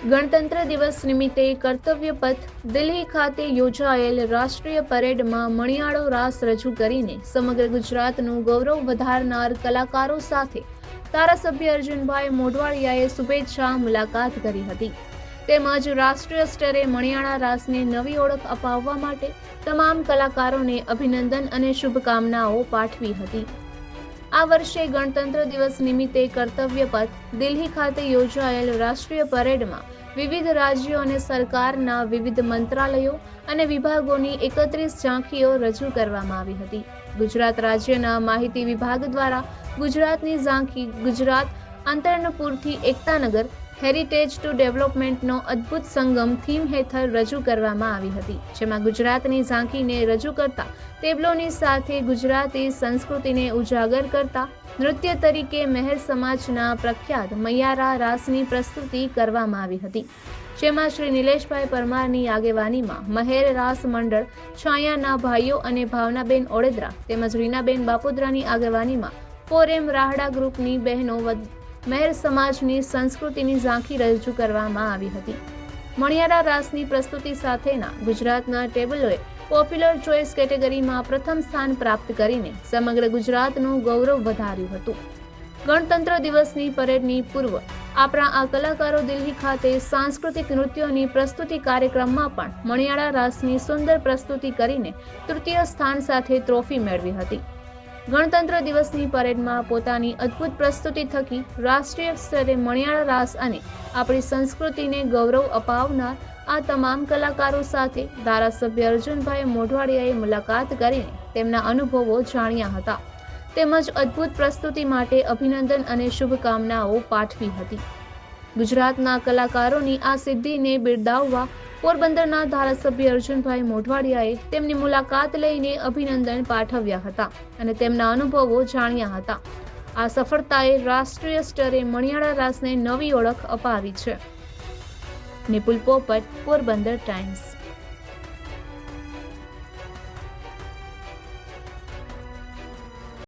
ગણતંત્ર દિવસ નિમિત્તે કર્તવ્ય પથ દિલ્હી ખાતે યોજાયેલ રાષ્ટ્રીય પરેડમાં મણિયાળો રાસ રજૂ કરીને સમગ્ર ગુજરાતનું ગૌરવ વધારનાર કલાકારો સાથે ધારાસભ્ય અર્જુનભાઈ મોઢવાડિયાએ શુભેચ્છા મુલાકાત કરી હતી. તેમજ રાષ્ટ્રીય સ્તરે મણિયાળા રાસને નવી ઓળખ અપાવવા માટે તમામ કલાકારોને અભિનંદન અને શુભકામનાઓ પાઠવી હતી. આ વર્ષે ગણતંત્ર દિવસ નિમિત્તે કર્તવ્ય પથ દિલ્હી ખાતે યોજાયેલ રાષ્ટ્રીય પરેડમાં વિવિધ રાજ્યો અને સરકારના વિવિધ મંત્રાલયો અને વિભાગોની એકત્રીસ ઝાંખીઓ રજૂ કરવામાં આવી હતી. ગુજરાત રાજ્યના માહિતી વિભાગ દ્વારા ગુજરાતની ઝાંખી ગુજરાત, અંતરણપુરથી એકતાનગર હેરિટેજ ટુ ડેવલપમેન્ટનો અદ્ભુત સંગમ થીમ હેઠળ રજૂ કરવામાં આવી હતી, જેમાં ગુજરાતની ઝાંખીને રજૂ કરતા ટેબલોની સાથે ગુજરાતી સંસ્કૃતિને ઉજાગર કરતા, નૃત્ય તરીકે મહેર સમાજના પ્રખ્યાત મૈયારા રાસની પ્રસ્તુતિ કરવામાં આવી હતી. જેમાં શ્રી નિલેશભાઈ પરમારની આગેવાનીમાં મહેર રાસ મંડળ, છાયાના ભાઈઓ અને ભાવનાબેન ઓડેદરા તેમજ રીનાબેન બાપુદ્રાની આગેવાનીમાં ફોરેમ રાહડા ગ્રુપની બહેનો મહેર સમાજની સંસ્કૃતિની ઝાંખી રજૂ કરવામાં આવી હતી. મણિયારા રાસની પ્રસ્તુતિ સાથેના ગુજરાતના ટેબલોએ પોપ્યુલર ચોઇસ કેટેગરીમાં પ્રથમ સ્થાન પ્રાપ્ત કરીને સમગ્ર ગુજરાતનું ગૌરવ વધાર્યું હતું. ગણતંત્ર દિવસની પરેડની પૂર્વ આપણા આ કલાકારો દિલ્હી ખાતે સાંસ્કૃતિક નૃત્યોની પ્રસ્તુતિ કાર્યક્રમમાં પણ મણિયાળા રાસની સુંદર પ્રસ્તુતિ કરીને તૃતીય સ્થાન સાથે ટ્રોફી મેળવી હતી. ગણતંત્ર દિવસની પરેડમાં પોતાની અદ્ભુત પ્રસ્તુતિ થકી રાષ્ટ્રીય સ્તરે મણિયાળ રાસ અને આપણી સંસ્કૃતિને ગૌરવ અપાવનાર આ તમામ કલાકારો સાથે ધારાસભ્ય અર્જુનભાઈ મોઢવાડિયાએ મુલાકાત કરીને તેમના અનુભવો જાણ્યા હતા. તેમજ અદ્ભુત પ્રસ્તુતિ માટે અભિનંદન અને શુભકામનાઓ પાઠવી હતી. ગુજરાતના કલાકારોની આ સિદ્ધિને બિરદાવવા પોરબંદરના ધારાસભ્ય અર્જુનભાઈ મોઢવાડિયાએ તેમની મુલાકાત લઈને અભિનંદન પાઠવ્યા હતા અને તેમના અનુભવો જાણ્યા હતા. આ સફળતાએ રાષ્ટ્રીય સ્તરે મણિયાળા રાસને નવી ઓળખ અપાવી છે. નિપુલ પોપટ, પોરબંદર ટાઈમ્સ.